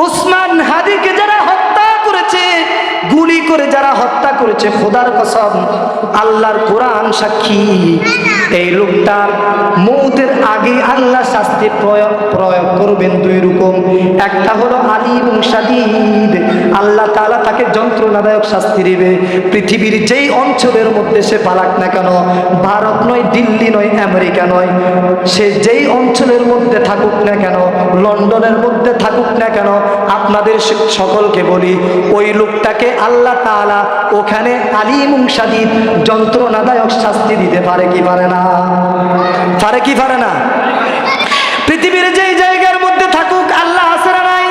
উসমান যারা হত্যা করেছে গুলি করে যারা হত্যা করেছে, খোদার কসম, আল্লাহর কোরআন সাক্ষী। এই লোকটার মৌতের আগে আল্লাহ শাস্তি প্রয়োগ প্রয়োগ করবেন দুই রকম। একটা হলো আলী এবং সাদিদ আল্লাহ তাআলা তাকে যন্ত্রণাদায়ক শাস্তি দেবে। পৃথিবীর যেই অঞ্চলের মধ্যে সে পালাক না কেন, ভারত নয়, দিল্লি নয়, আমেরিকা নয়, সে যেই অঞ্চলের মধ্যে থাকুক না কেন, লন্ডনের মধ্যে থাকুক না কেন, আপনাদের সকলকে বলি, ওই লোকটাকে আল্লাহ তাআলা ওখানে আলিম সাদিদ যন্ত্রণাদায়ক শাস্তি দিতে পারে কি পারে না? পারে কি পারে না? পৃথিবীর যেই জায়গার মধ্যে থাকুক, আল্লাহ আছে নাই?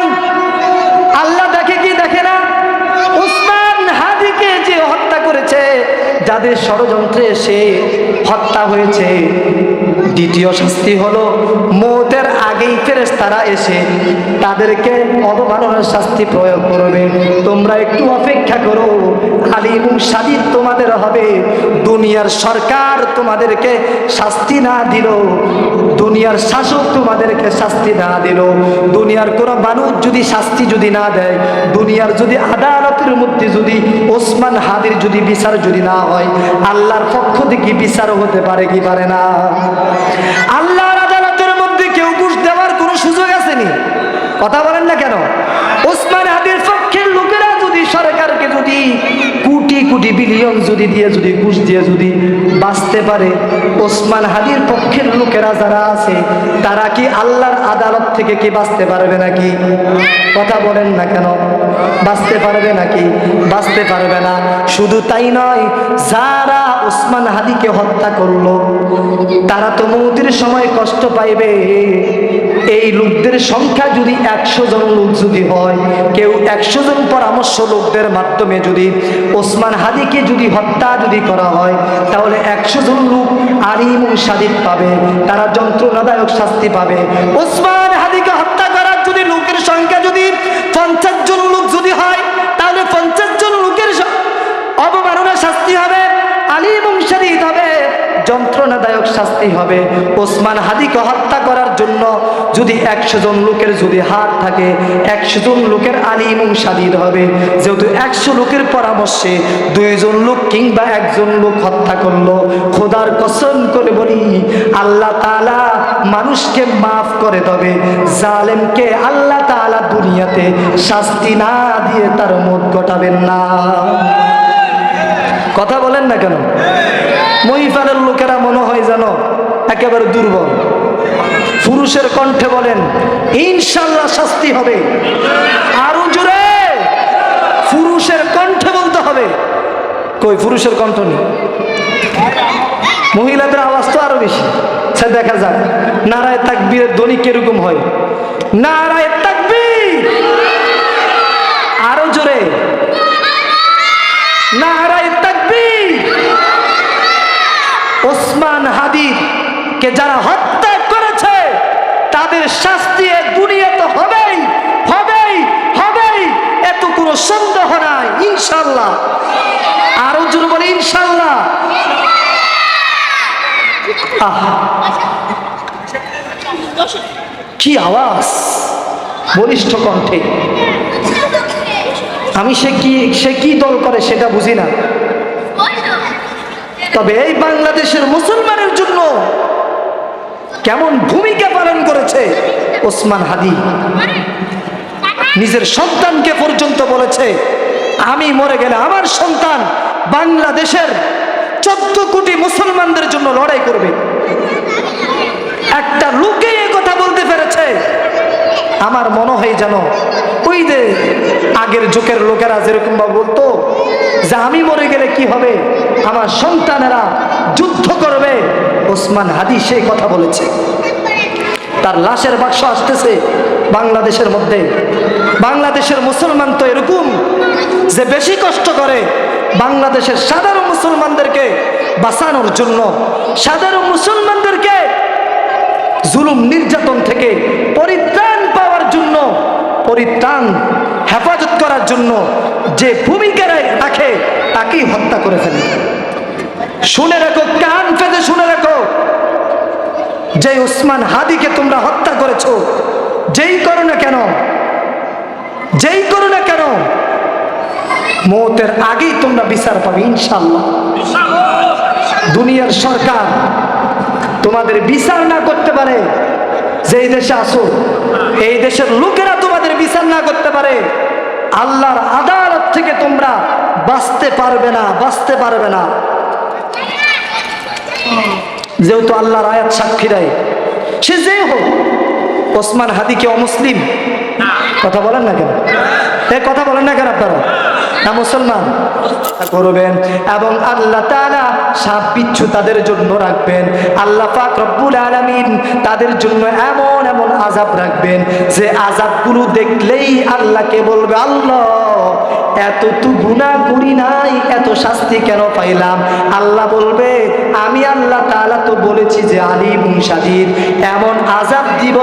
আল্লাহ দেখে কি দেখে না? উসমান হাদিকে যে হত্যা করেছে, যাদের ষড়যন্ত্রে সে হত্যা হয়েছে। দ্বিতীয় শাস্তি হলো মৌতের ফেরেস তারা এসে তাদেরকে অবমাননার শাস্তি প্রয়োগ করবে। তোমরা একটু অপেক্ষা করো। আলিম সাদিদ তোমাদের হবে। দুনিয়ার সরকার তোমাদেরকে শাস্তি না দিল। দুনিয়ার শাসক তোমাদেরকে শাস্তি না দিল। দুনিয়ার কোনো মানুষ যদি শাস্তি যদি না দেয়, দুনিয়ার যদি আদালতের মধ্যে যদি ওসমান হাদির যদি বিচার যদি না হয়, আল্লাহর পক্ষ থেকে বিচার হতে পারে কি পারে না? আল্লাহর আদালতের মধ্যে কেউ ঘুষ দেওয়ার কোনো সুযোগ আসেনি কথা বলেন না কেন? ওসমান হাদির পক্ষের লোকেরা যদি সরকারকে যদি কোটি কোটি বিলিয়ন যদি দিয়ে, যদি ঘুষ দিয়ে, যদি বাঁচতে পারে ওসমান হাদির পক্ষের লোকেরা যারা আছে, তারা কি আল্লাহর আদালত থেকে কি বাঁচতে পারবে নাকি? কথা বলেন না কেন? বাঁচতে পারবে নাকি? বাঁচতে পারবে না। শুধু তাই নয়, যারা ওসমান হাদিকে হত্যা করল, তারা তো মৌতির সময় কষ্ট পাইবে। এই লোকদের সংখ্যা যদি একশো জন লোক যদি হয়, কেউ একশো জন পরামর্শ লোকদের মাধ্যমে যদি ওসমান হাদিকে যদি হত্যা যদি করা হয়, তাহলে একশো জন লোক আলিম সাদিক পাবে, তারা যন্ত্রণাদায়ক শাস্তি পাবে। ওসমান হাদিকে হত্যা করার যদি লোকের সংখ্যা যদি পঞ্চাশ জন লোক যদি হয় তাহলে পঞ্চাশ জন লোকের স- অবমাননা শাস্তি হবে আলিম ও সাদিদ হবে যন্ত্রণাদায়ক শাস্তি হবে। ওসমান হাদিকে হত্যা করার জন্য যদি একশো জন লোকের যদি হাত থাকে, একশো জন লোকের আলিম এবং সাদিদ হবে। যেহেতু একশো লোকের পরামর্শে দুইজন লোক কিংবা একজন লোক হত্যা করল, খোদার কসম করে বলি, আল্লাহ তাআলা মানুষকে মাফ করে তবে জালেমকে আল্লাহ তাআলা দুনিয়াতে শাস্তি না দিয়ে তার মত ঘটাবেন না। কথা বলেন না কেন? মহিফানের লোকেরা মনে হয় যেন একেবারে দুর্বল। পুরুষের কণ্ঠে বলেন ইনশাল্লাহ শাস্তি হবে। আরও জোরে! পুরুষের কণ্ঠে বলতে হবে। কই, পুরুষের কণ্ঠ নেই? মহিলাদের আওয়াজ তো আরও বেশি। সে দেখা যাক। নারায় তাকবীরের ধ্বনি কীরকম হয়? নারায় তাকবীর! আরও জোরে। নারায় তাকবীর ওসমান হাদির কে যারা হত্যা করেছে, তাদের শাস্তি এ দুনিয়াতে হবেই হবেই হবেই। এত কোনো সন্দেহ নাই, ইনশাল্লাহ। আরও জোর বলে, ইনশাল্লাহ। কি আওয়াজ? বলিষ্ঠ কণ্ঠে। আমি সে কি সে কি দল করে সেটা বুঝি না। তবে এই বাংলাদেশের মুসলমানের জন্য কেমন ভূমিকা পালন করেছে ওসমান হাদি? নিজের সন্তানকে পর্যন্ত বলেছে, আমি মরে গেলে আমার সন্তান বাংলাদেশের চোদ্দ কোটি মুসলমানদের জন্য লড়াই করবে। একটা লোকে কথা বলতে পেরেছে, আমার মনে হয় যেন ওই যে আগের যুগের লোকেরা যেরকম ভাবে বলতো যে আমি মরে গেলে কি হবে? আমার সন্তানেরা যুদ্ধ করবে, ওসমান হাদি সেই কথা বলেছে। তার লাশের বাক্স আসতেছে বাংলাদেশের মধ্যে। বাংলাদেশের মুসলমান তো এরকম যে বেশি কষ্ট করে বাংলাদেশের সাধারণ মুসলমানদেরকে বাঁচানোর জন্য, সাধারণ মুসলমানদেরকে জুলুম নির্যাতন থেকে পরিত্রাণ পাওয়ার জন্য, পরিত্রাণ, হেফাজত করার জন্য যে ভূমিকা রাখে তাকেই হত্যা করে ফেলে। শুনে রাখো, কান পেতে শুনে রাখো। যে উসমান হাদিকে তোমরা হত্যা করেছ, যেই করো না কেন, যেই করো না কেন, মৌতের আগেই তোমরা বিচার পাবে ইনশাল্লাহ দুনিয়ার সরকার তোমাদের বিচার না করতে পারে, যেই দেশে আসো এই দেশের লোকেরা তোমাদের বিচার না করতে পারে, আল্লাহর তোমরা বাঁচতে পারবে না বাঁচতে পারবে না। যেহেতু আল্লাহর আয়াত সাক্ষী দেয় সে যে হোক ওসমান হাদিকে অমুসলিম? কথা বলেন না কেন? কথা বলেন না কেন আপনারা? না মুসলমান? করবেন। এবং আল্লাহ তাআলা সাপ বিচ্ছু তাদের জন্য রাখবেন। আল্লাহ পাক রব্বুল আলামিন তাদের জন্য এমন এমন আজাব রাখবেন, যে আজাবগুলো দেখলেই আল্লাহকে বলবে, আল্লাহ, এত তো গুনাহ করি নাই, এত শাস্তি কেন পাইলাম? আল্লাহ বলবে, আমি আল্লাহ তাআলা তো বলেছি যে আলিম শাদীদ, এমন আজাব দিব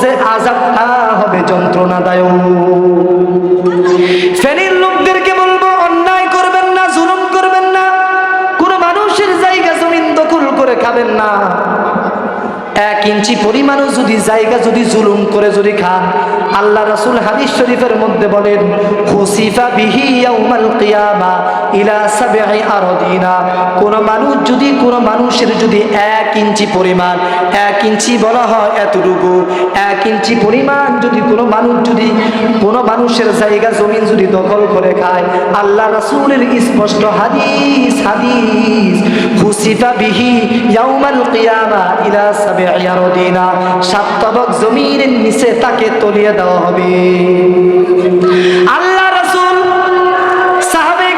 যে আজাবটা হবে যন্ত্রণাদায়ক। ফেনীর খাবেন না। ইঞ্চি পরিমাণও যদি জায়গা যদি জুলুম করে যদি খান, আল্লাহ রাসূল হাদিস শরীফের মধ্যে বলেন খুসিফা বিহি ইয়াউমাল কিয়ামা ইলা সাবঈ আরদিনা। কোন মানুষ যদি, কোন মানুষের যদি এক ইঞ্চি পরিমাণ, এক ইঞ্চি বলা হয় এতটুকু, এক ইঞ্চি পরিমাণ যদি কোনো মানুষ যদি, কোনো মানুষের জায়গা জমিন যদি দখল করে খায়, আল্লাহ রাসূলের স্পষ্ট হাদিস হাদিস খুসিফা বিহি ইয়াউমাল কিয়ামা ইলা সাবঈ আরদিনা সাত তবক নিচে তাকে তলিয়ে দেওয়া হবে। আল্লাহ রাসূল সাহাবে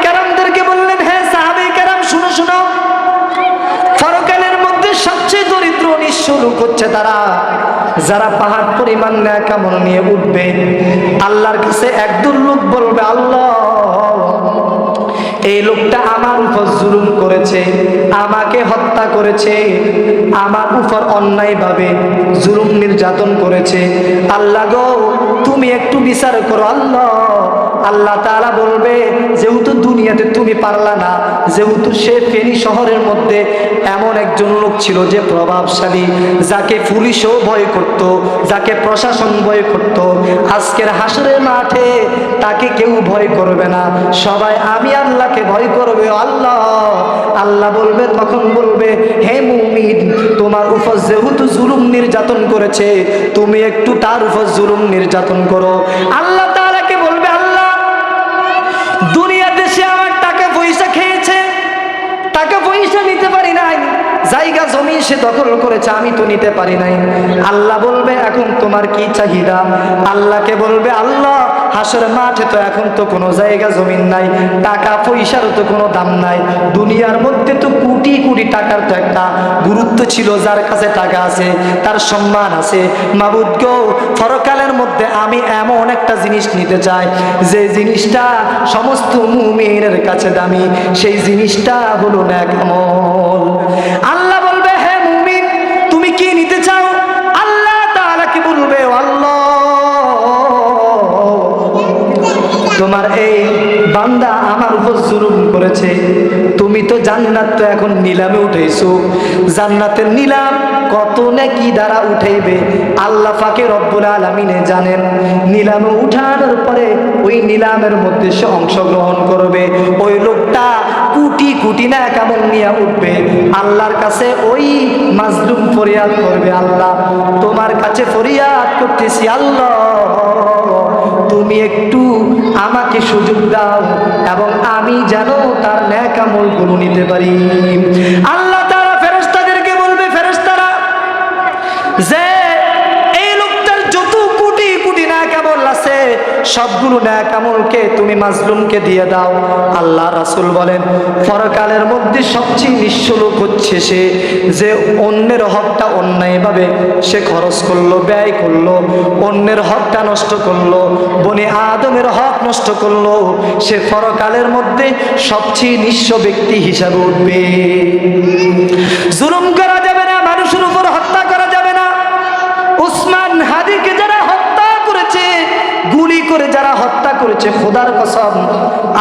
বললেন হ্যাঁ সাহাবে শুনো শুনো। ফরকালের মধ্যে সবচেয়ে দরিদ্র হচ্ছে তারা। যারা পাহাড় পরিমাণ ন্যায় কেমন নিয়ে উঠবে, আল্লাহর কাছে একদল লোক বলবে, আল্লাহ এই লোকটা আমার উপর জুলুম করেছে, আমাকে হত্যা করেছে, আমার উপর অন্যায়ভাবে জুলুম নির্যাতন করেছে। আল্লাহ গো, তুমি একটু বিচার করো, আল্লাহ। আল্লাহ তাআলা বলবে, যেহেতু দুনিয়াতে তুমি পারলা না, যেহেতু সে ফেনী শহরের মধ্যে এমন একজন লোক ছিল যে প্রভাবশালী, যাকে পুলিশও ভয় করত, যাকে প্রশাসন ভয় করত, আজকের হাসরের মাঠে তাকে কেউ ভয় করবে না। সবাই, আমি আল্লাহকে ভয় করবে আল্লাহ। আল্লাহ বলবে, তখন বলবে, হে মুমিন, তোমার উপর যেহেতু জুলুম নির্যাতন করেছে, তুমি একটু তার উপর জুলুম নির্যাতন করো। আল্লাহ তাআলাকে বলবে আল্লাহ দুনিয়াতে সে আমার টাকা পয়সা খেয়েছে টাকা পয়সা নিতে পারি নাই জায়গা জমি সে দখল করেছে, আমি তো নিতে পারি নাই। আল্লাহ বলবে, এখন তোমার কি চাহিদা? আল্লাহকে বলবে, আল্লাহ, হাসর মাঠে তো এখন তো কোনো জায়গা জমিন নাই, টাকা পয়সার তো কোনো দাম নাই। দুনিয়ার মধ্যে তো কোটি কোটি টাকার তো একটা গুরুত্ব ছিল, যার কাছে টাকা আছে, তার সম্মান আছে। মাবুদ গো ফরকালের মধ্যে আমি এমন একটা জিনিস নিতে চাই, যে জিনিসটা সমস্ত মুমিনের কাছে দামি। সেই জিনিসটা হলো ন্যাক আমল। তুমি তো জান্নাত তো এখন নিলামে উঠেছো। জান্নাতের নিলাম কত নাকি দ্বারা উঠাইবে? আল্লাহ ফাকে রব্বুল আলামিনে জানেন, নিলামে উঠানোর পরে ওই নিলামের মধ্যে সে অংশগ্রহণ করবে। ওই লোকটা কুটি কুটি না কেমন নিয়ে উঠবে। আল্লাহর কাছে ওই মাজলুম ফরিয়াদ করবে, আল্লাহ, তোমার কাছে ফরিয়াদ করতেছি, আল্লাহ। তুমি একটু আমাকে সুযোগ দাও এবং আমি যেন তার ন্যাকামলগুলো নিতে পারি। আল্লাহ তারা ফেরস্তাদেরকে বলবে ফেরেস্তারা যে সবগুলো ন্যাকামলকে তুমি মাজলুমকে দিয়ে দাও। আল্লাহ রাসুল বলেন, পরকালের মধ্যে সবচেয়ে নিঃস্ব লোক হচ্ছে সে, যে অন্যের হকটা অন্যায়ভাবে সে খরচ করল, ব্যয় করল, অন্যের হকটা নষ্ট করল, বনে আদমের হক নষ্ট করল, সে পরকালের মধ্যে সবচেয়ে নিঃস্ব ব্যক্তি হিসাবে উঠবে জুলুম করা যাবে না মানুষের উপর হত্যা করা যাবে না উসমান হাদিকে যারা হত্যা করেছে গুলি করে যারা হত্যা করেছে খোদার কসম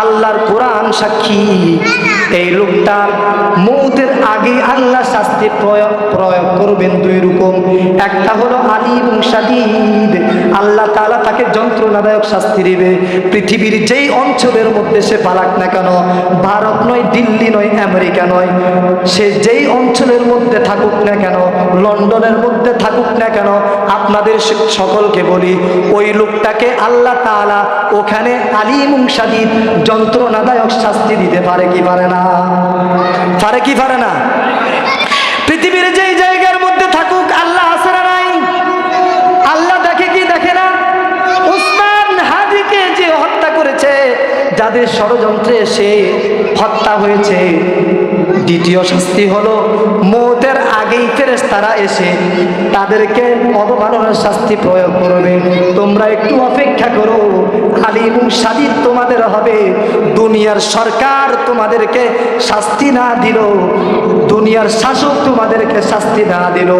আল্লাহর কোরআন। সাক্ষী। এই লোকটার মৌতের আগে আল্লাহ শাস্তি প্রয়োগ প্রয়োগ করবেন দুই রকম। একটা হলো আলিম সাদিদ আল্লাহ তাআলা তাকে যন্ত্রণাদায়ক শাস্তি দিবে। পৃথিবীর যেই অঞ্চলের মধ্যে সে পালাক না কেন, ভারত নয়, দিল্লি নয়, আমেরিকা নয়, সে যেই অঞ্চলের মধ্যে থাকুক না কেন, লন্ডনের মধ্যে থাকুক না কেন, আপনাদের সকলকে বলি, ওই লোকটাকে আল্লাহ তাআলা ওখানে আলিম সাদিদ যন্ত্রণাদায়ক শাস্তি দিতে পারে কি পারে না? পারে কি পারে না পৃথিবীর যেই জায়গার মধ্যে থাকুক আল্লাহ আছে না নাই আল্লাহ দেখে কি দেখে না উসমান হাদিকে যে হত্যা করেছে যাদের ষড়যন্ত্রে সে হত্যা হয়েছে। দ্বিতীয় শাস্তি হলো, মৌতের আগেই ফেরেস তারা এসে তাদেরকে অবমাননার শাস্তি প্রয়োগ করবে। তোমরা একটু অপেক্ষা করো আলিম সাদিদ তোমাদের হবে। দুনিয়ার সরকার তোমাদেরকে শাস্তি না দিল, দুনিয়ার শাসক তোমাদেরকে শাস্তি না দিল।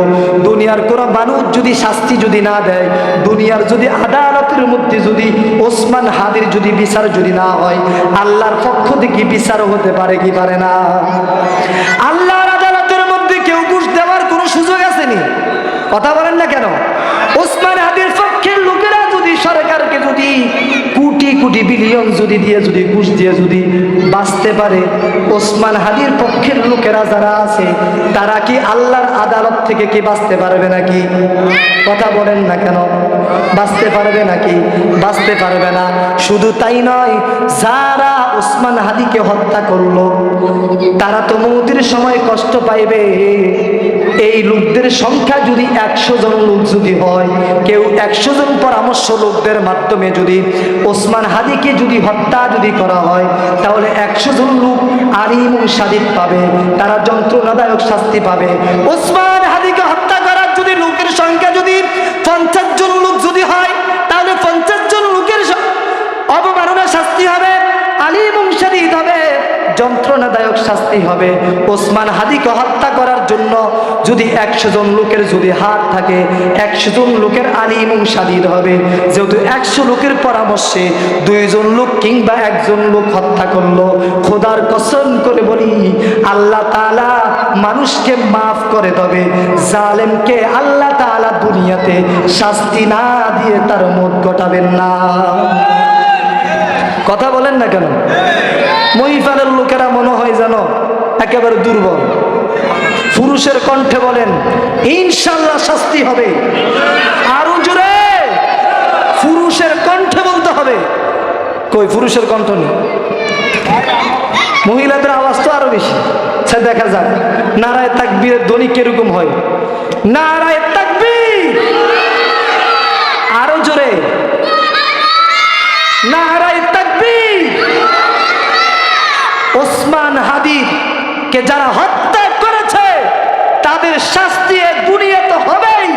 দুনিয়ার কোনো মানুষ যদি শাস্তি যদি না দেয়, দুনিয়ার যদি আদালতের মধ্যে যদি ওসমান হাদির যদি বিচার যদি না হয়, আল্লাহর পক্ষ থেকে বিচার হতে পারে কি পারে না? আল্লাহর আদালতের মধ্যে কেউ ঘুষ দেওয়ার কোনো সুযোগ আসেনি। কথা বলেন না কেন? ওসমান হাদির পক্ষের লোকেরা যদি সরকারকে যদি কোটি বিলিয়ন যদি দিয়ে, যদি ঘুষ দিয়ে, যদি বাঁচতে পারে, ওসমান হাদির পক্ষের লোকেরা যারা আছে, তারা কি আল্লাহর আদালত থেকে কি বাঁচতে পারবে নাকি? কথা বলেন না কেন? বাঁচতে পারবে নাকি? বাঁচতে পারবে না। শুধু তাই নয়, যারা ওসমান হাদিকে হত্যা করল, তারা তো মৌতির সময় কষ্ট পাইবে। এই লোকদের সংখ্যা যদি একশো জন লোক যদি হয়, কেউ একশো জন পরামর্শ লোকদের মাধ্যমে যদি ওসমান হাদিকে যদি হত্যা যদি করা হয়, তাহলে একশো জন লোক আলিম সাদিক পাবে, তারা যন্ত্রণাদায়ক শাস্তি পাবে। ওসমান হাদিকে হত্যা করার যদি লোকের সংখ্যা যদি পঞ্চাশ জন লোক যদি হয়, তাহলে পঞ্চাশ জন লোকের অবমাননা শাস্তি হবে, আলিম শাদিদ হবে, যন্ত্রণাদায়ক শাস্তি হবে। ওসমান হাদিকে হত্যা করার জন্য যদি একশো জন লোকের যদি হাত থাকে, একশো জন লোকের আলিম শাদিদ হবে। যেহেতু একশো লোকের পরামর্শে দুইজন লোক কিংবা একজন লোক হত্যা করল, খোদার কসম করে বলি, আল্লাহ তাআলা মানুষকে মাফ করে দেবে জালেমকে আল্লাহ তাআলা দুনিয়াতে শাস্তি না দিয়ে তার মত ঘটাবেন না। কথা বলেন না কেন? মহিফালের লোকেরা মনে হয় যেন একেবারে দুর্বল। পুরুষের কণ্ঠে বলেন, ইনশাল্লাহ শাস্তি হবে। আরও জোরে। পুরুষের কণ্ঠে বলতে হবে। কই, পুরুষের কণ্ঠ নেই? মহিলাদের আওয়াজ তো আরও বেশি। সে দেখা যাক। নারায় তাকবীরের ধ্বনি কীরকম হয়? নারায় তাকবীর! আরও জোরে। নারায় তাকবীর! ওসমান হাদিদ কে যারা তাদের শাস্তি এ দুনিয়াতে হবেই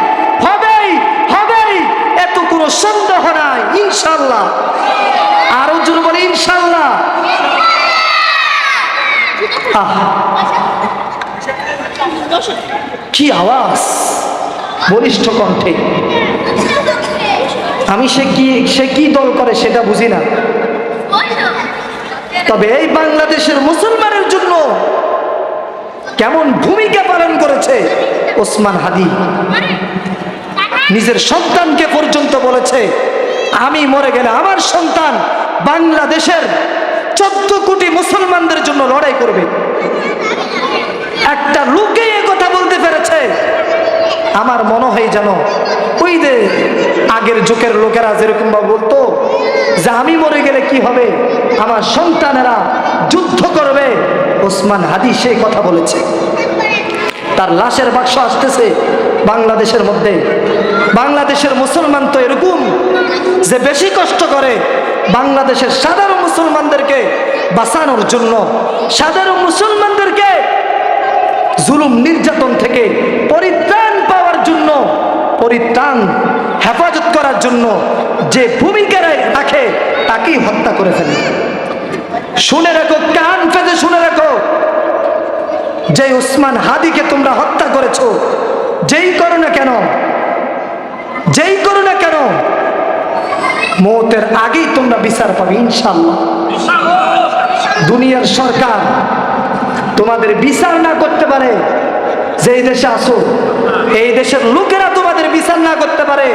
হবেই হবেই। এত কোনো সন্দেহ নাই ইনশাল্লাহ আরও জোরে বলে ইনশাল্লাহ কি আওয়াজ? বলিষ্ঠ কণ্ঠে। আমি সে কি সে কি দল করে সেটা বুঝি না। তবে এই বাংলাদেশের মুসলমানের জন্য কেমন ভূমিকা পালন করেছে ওসমান হাদি। নিজের সন্তানকে পর্যন্ত বলেছে, আমি মরে গেলে আমার সন্তান বাংলাদেশের চোদ্দ কোটি মুসলমানদের জন্য লড়াই করবে। একটা লোকে কথা বলতে পেরেছে, আমার মনে হয় যেন ওই যে আগের যুগের লোকেরা যেরকম বলতো যে আমি মরে গেলে কি হবে? আমার সন্তানেরা যুদ্ধ করবে। ওসমান হাদি সেই কথা বলেছে। তার লাশের বাক্স আসতেছে বাংলাদেশের মধ্যে। বাংলাদেশের মুসলমান তো এরকম যে বেশি কষ্ট করে বাংলাদেশের সাধারণ মুসলমানদেরকে বাঁচানোর জন্য, সাধারণ মুসলমানদেরকে জুলুম নির্যাতন থেকে পরিত্রাণ পাওয়ার জন্য, পরিত্রাণ, হেফাজত করার জন্য যে ভূমিকা রাখে তাকেই হত্যা করে ফেলে। শুনে রাখো, কান পেতে শুনে রাখো। যে উসমান হাদিকে তোমরা হত্যা করেছ, যেই করো না কেন, যেই করো না কেন, মৌতের আগেই তোমরা বিচার পাবে ইনশাল্লাহ দুনিয়ার সরকার তোমাদের বিচার না করতে পারে যে দেশে আসো, এই দেশের লোকেরা তোমাদের বিচার না করতে পারে,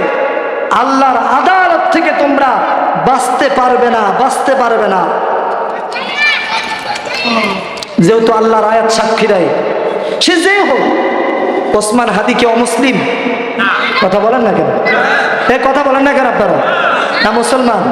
আল্লাহর আদালত থেকে তোমরা বাঁচতে পারবে না বাঁচতে পারবে না। যেহেতু আল্লাহর আয়াত সাক্ষী দেয় সে যে হোক ওসমান হাদি কে অমুসলিম? কথা বলেন না কেন? এ কথা বলেন না কেন আপনারা? না মুসলমান?